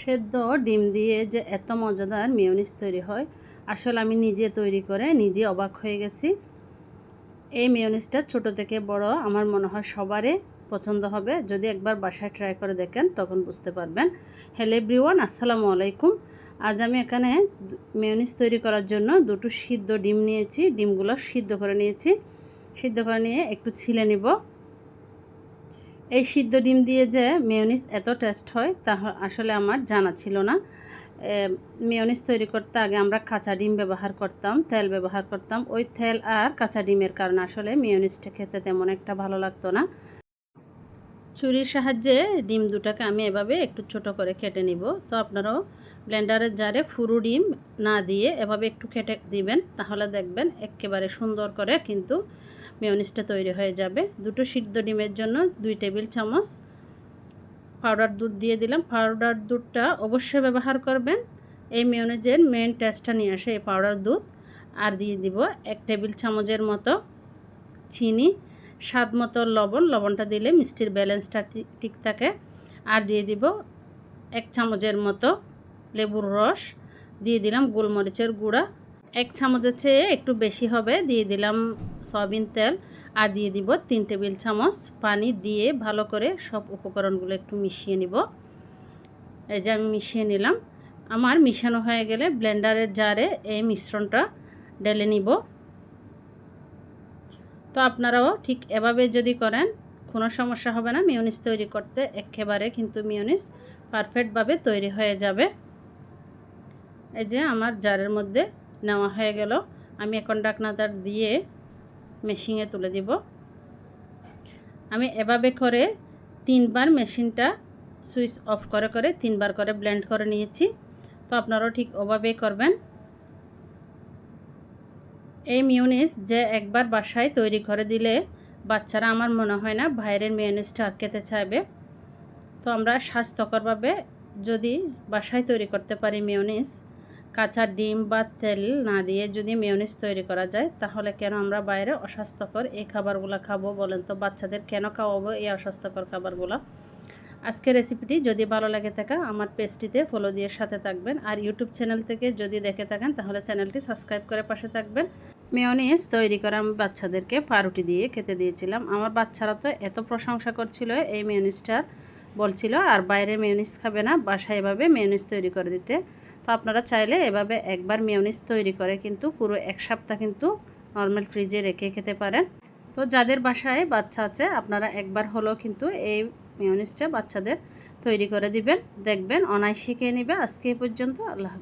সেদ্ধ ডিম দিয়ে যে এত মজাদার মিওনিস তৈরি হয়, আসলে আমি নিজে তৈরি করে নিজে অবাক হয়ে গেছি। এই মিওনিসটা ছোট থেকে বড় আমার মনে হয় সবারই পছন্দ হবে। যদি একবার বাসায় ট্রাই করে দেখেন, তখন বুঝতে পারবেন। হ্যালো এভরিওয়ান আসসালামু আলাইকুম। আজ আমি এখানে মিওনিস তৈরি করার জন্য দুটো সিদ্ধ ডিম নিয়েছি। ডিমগুলো সিদ্ধ করে নিয়েছি। সিদ্ধ করে নিয়ে একটু ছিলে নিব। এই সিদ্ধ ডিম দিয়ে যে মেয়নিস এত টেস্ট হয় তা আসলে আমার জানা ছিল না। মেয়নিস তৈরি করতে আগে আমরা কাঁচা ডিম ব্যবহার করতাম, তেল ব্যবহার করতাম। ওই তেল আর কাঁচা ডিমের কারণে আসলে মেয়নিসটা খেতে তেমন একটা ভালো লাগতো না। ছুরির সাহায্যে ডিম দুটাকে আমি এভাবে একটু ছোট করে কেটে নিব। তো আপনারাও ব্লেন্ডারের জারে ফুরু ডিম না দিয়ে এভাবে একটু কেটে দিবেন, তাহলে দেখবেন একেবারে সুন্দর করে কিন্তু মেয়নিসটা তৈরি হয়ে যাবে। দুটো সিদ্ধ ডিমের জন্য দুই টেবিল চামচ পাউডার দুধ দিয়ে দিলাম। পাউডার দুধটা অবশ্যই ব্যবহার করবেন। এই মেয়নিজের মেন টেস্টটা নিয়ে আসে এই পাউডার দুধ। আর দিয়ে দিব এক টেবিল চামচের মতো চিনি, স্বাদ মতো লবণ। লবণটা দিলে মিষ্টির ব্যালেন্সটা ঠিক থাকে। আর দিয়ে দিব এক চামচের মতো লেবুর রস। দিয়ে দিলাম গোলমরিচের গুঁড়া। এক চামচের চেয়ে একটু বেশি হবে। দিয়ে দিলাম সয়াবিন তেল আর দিয়ে দিব তিন টেবিল চামচ পানি দিয়ে ভালো করে সব উপকরণগুলো একটু মিশিয়ে নিব। এই যে আমি মিশিয়ে নিলাম। আমার মিশানো হয়ে গেলে ব্লেন্ডারের জারে এই মিশ্রণটা ঢেলে নিব। তো আপনারাও ঠিক এভাবে যদি করেন, কোনো সমস্যা হবে না। মিউনিস তৈরি করতে একেবারে কিন্তু মিউনিস পারফেক্টভাবে তৈরি হয়ে যাবে। এই যে আমার জারের মধ্যে নেওয়া হয়ে গেল। আমি এখন ডাকনাদার দিয়ে মেশিনে তুলে দিব। আমি এভাবে করে তিনবার মেশিনটা সুইচ অফ করে করে তিনবার করে ব্লেন্ড করে নিয়েছি। তো আপনারাও ঠিক ওভাবেই করবেন। এই মিউনিস যে একবার বাসায় তৈরি করে দিলে বাচ্চারা আমার মনে হয় না বাইরের মিউনিসটা আর খেতে চাইবে। তো আমরা স্বাস্থ্যকরভাবে যদি বাসায় তৈরি করতে পারি মিউনিস কাঁচা ডিম বা তেল না দিয়ে যদি মেয়নিস তৈরি করা যায়, তাহলে কেন আমরা বাইরে অস্বাস্থ্যকর এই খাবারগুলো খাব বলেন তো? বাচ্চাদের কেন খাওয়াবো এই অস্বাস্থ্যকর খাবারগুলো? আজকের রেসিপিটি যদি ভালো লাগে থাকা, আমার পেজটিতে ফলো দিয়ে সাথে থাকবেন। আর ইউটিউব চ্যানেল থেকে যদি দেখে থাকেন, তাহলে চ্যানেলটি সাবস্ক্রাইব করে পাশে থাকবেন। মেয়নিস তৈরি করা আমি বাচ্চাদেরকে পাউরুটি দিয়ে খেতে দিয়েছিলাম। আমার বাচ্চারা তো এত প্রশংসা করছিল এই মেয়নিসটার বলছিল, আর বাইরে মেয়নিস খাবে না, বাসায় এভাবে মেয়নিস তৈরি করে দিতে। তো আপনারা চাইলে এভাবে একবার মেয়নিস তৈরি করে কিন্তু পুরো এক সপ্তাহ কিন্তু নর্মাল ফ্রিজে রেখে খেতে পারেন। তো যাদের বাসায় বাচ্চা আছে, আপনারা একবার হলেও কিন্তু এই মেয়নিসটা বাচ্চাদের তৈরি করে দিবেন, দেখবেন অনায় শিখে নেবে। আজকে পর্যন্ত, আল্লাহ